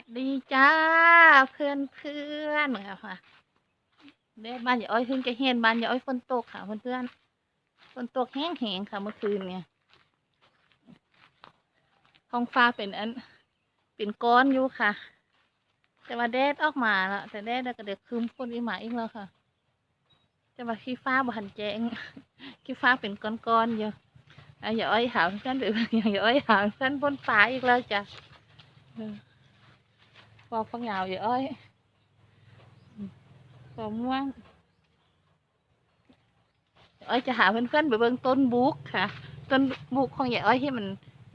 สดีจ้าเพื่อนเพื่อนๆค่ะเด้บ้านยายอ้อยเพิ่งจะเห็นบ้านยายอ้อยฝนตกค่ะเพื่อนเพื่อนฝนตกแห้งๆค่ะเมื่อคืนเนี่ยท้องฟ้าเป็นอันเป็นก้อนอยู่ค่ะ แต่ว่าแดดออกมาแล้วแต่แดดก็เด็กคืมฝนอีกมาอีกแล้วค่ะ แต่ว่าขี้ฟ้าบ่หันแจ้งขี้ฟ้าเป็นก้อนๆอยู่อะยายอ้อยหาเพื่อนไปเบิ่งยายอ้อยหาเพื่อนบนฟ้าอีกแล้วจ้ะ เอฟังยาว vậy ơi còn ngoan อ้อยจะหาเพื่อนๆไปเบิ่งต้นบุกค่ะ ต้นบุกของยายอ้อยที่มัน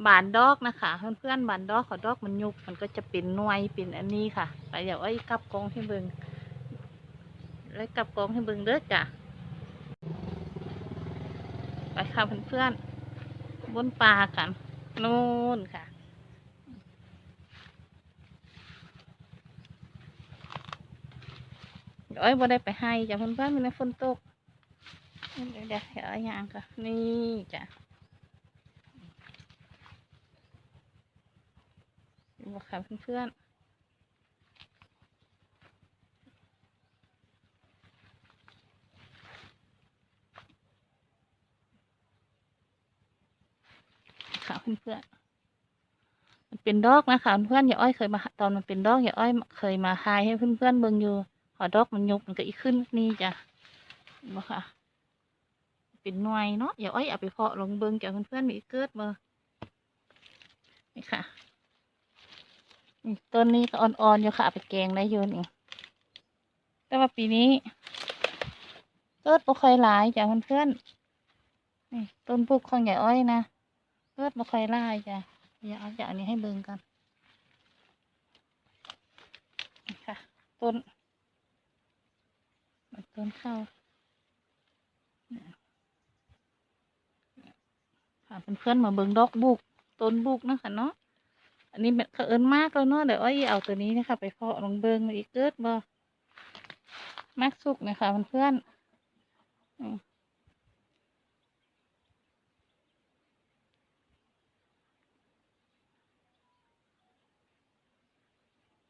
บานดอกนะคะ เพื่อนๆบานดอกขอดอกมันยุบมันก็จะเป็นนวยเป็นอันนี้ค่ะไปยายอ้อยกลับกองให้เบิ่งแล้วกลับกองให้เบิ่งเด้อจ้ะไปค่ะเพื่อนๆบนป่ากันนู่นค่ะ เดี๋ยวอ้ยบ่ได้ไปให้จ้ะเพื่อนๆมันในฝนตกเดี๋ยวเดี๋ยวเอ้อยยางค่ะนี่จ้ะบอกค่ะเพื่อนๆค่ะเพื่อนๆมันเป็นดอกนะคะเพื่อนอย่าอ้อยเคยมาตอนมันเป็นดอกอย่าอ้อยเคยมาทายให้เพื่อนๆเบิ่งอยู่ พอดอกมันยกมันก็อีกขึ้นนี่จ้ะนบ่ค่ะ เป็นหน่วยเนาะอย่าอ้อยเอาไปเพาะลงเบิงจากเพื่อนๆมีเกิดมานี่ค่ะนี่ต้นนี้ก็อ่อนๆอยู่ค่ะเอาไปแกงได้อยู่นี่แต่ว่าปีนี้เกิดบ่ค่อยหลายจ้ะเพื่อนๆนี่ต้นปุกของอย่อ้อยนะเกิดบ่ค่อยหลายจ้ะอย่าเอาจากอันนี้ให้เบิ่งกันนี่ค่ะ ต้น มันต้นข้าวค่ะเพื่อนๆมาเบิ่งดอกบุกต้นบุกนะคะเนาะอันนี้เขาเอิญมากแล้วเนาะเดี๋ยวอ้อยเอาตัวนี้นะคะไปเพาะลงเบิงมาอีกเกิดบ่มากสุกนะคะเพื่อนๆอืม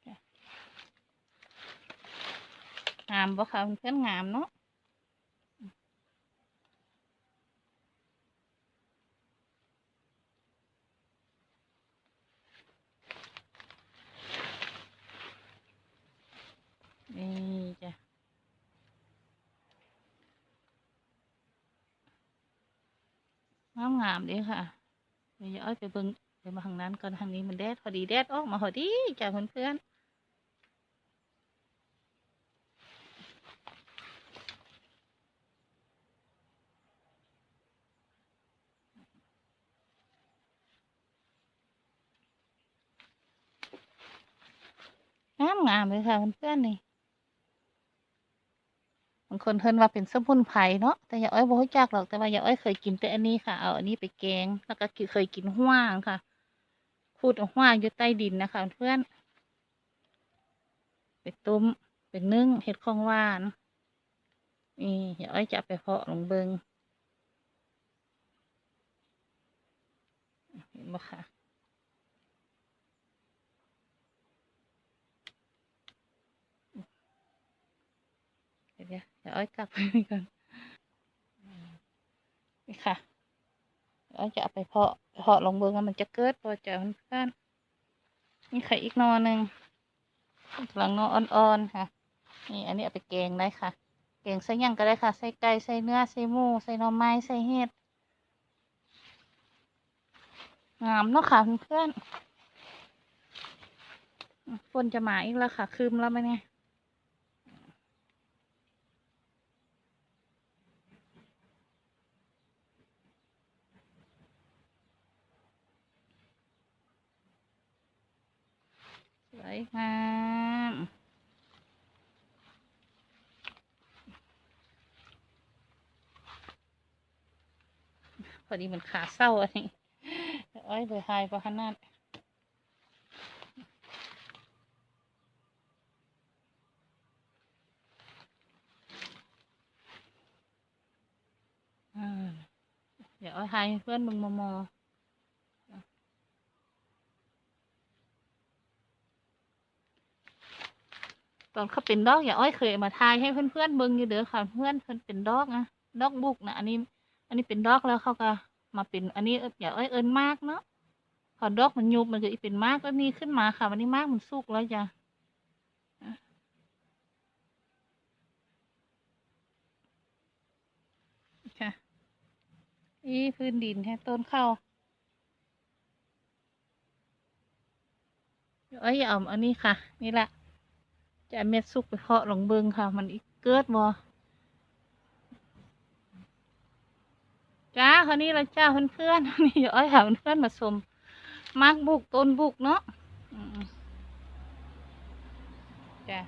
จ้ะงามบ่ค่ะเพื่อนงามเนาะนี่จ้ะงามงามดีค่ะ เดี๋ยวอ้อยไปเบิ่งไปมาทางนั้นก่อนทางนี้มันแดดพอดีแดดออกมาพอดีจ้ะเพื่อนๆ งามงามเลยค่ะเพื่อนๆนี่บางคนเพิ่นว่าเป็นสมุนไพรเนาะแต่อย่าอ้อยบ่รู้จักหรอกแต่ว่าอย่าอ้อยเคยกินแต่อันนี้ค่ะ เอาอันนี้ไปแกง แล้วก็เคยกินห้วงค่ะขูดห้วงอยู่ใต้ดินนะคะ เพื่อนไปต้มไปนึ่งเห็ดของหวานนี่อย่าอ้อยจะไปเพาะลงเบิงเห็นบ่ค่ะ เดี๋ยวเดี๋ยวอ้อยกลับไปก่อนนี่ค่ะเดี๋ยวอ้อยจะเอาไปเพาะเพาะลงเบิงว่ามันจะเกิดตัวจะเพื่อนนี่ไข่อีกนอหนึ่งกำลังนออ่อนๆค่ะ นี่อันนี้เอาไปแกงได้ค่ะแกงใส่หยังก็ได้ค่ะใส่ไก่ใส่เนื้อใส่หมูใส่หน่อไม้ใส่เห็ดงามเนาะค่ะเพื่อนๆฝนจะมาอีกแล้วค่ะคืมแล้วไหมเนี่ย วยงามพอดีมันขาเศร้าอันนี้เดี๋ยวอ้อยเลยหายพอขนาดอ่าเดี๋ยวอ้อยหายเพื่อนมึงมอมอ ตอนเขาเป็นดอกอย่าอ้อยเคยมาทายให้เพื่อนๆเบิ่งอยู่เด้อค่ะ เพื่อนเพิ่อนเป็นดอกนะดอกบุกนะอันนี้ อันนี้เป็นดอกแล้วเขาก็มาเป็น อันนี้อย่าอ้อยเอิ้นมากเนาะพอดอกมันยุบมันก็อีเป็นมากแล้วนี่ขึ้นมาค่ะวันนี้มากมันสุกแล้วจ้ะค่ะอีพื้นดินแค่ต้นข้าวเอ้อยอย่าเอาอันนี้ค่ะ นี่แหละ จะเม็ดสุกไปเคาะหลงเบิงค่ะ มันอีกเกิดบ่จ้าคนนี้เราจ้าเพื่อนเพื่อนนี่อ้อยหาเพื่อนมาชมมากบุกต้นบุกเนาะจ้า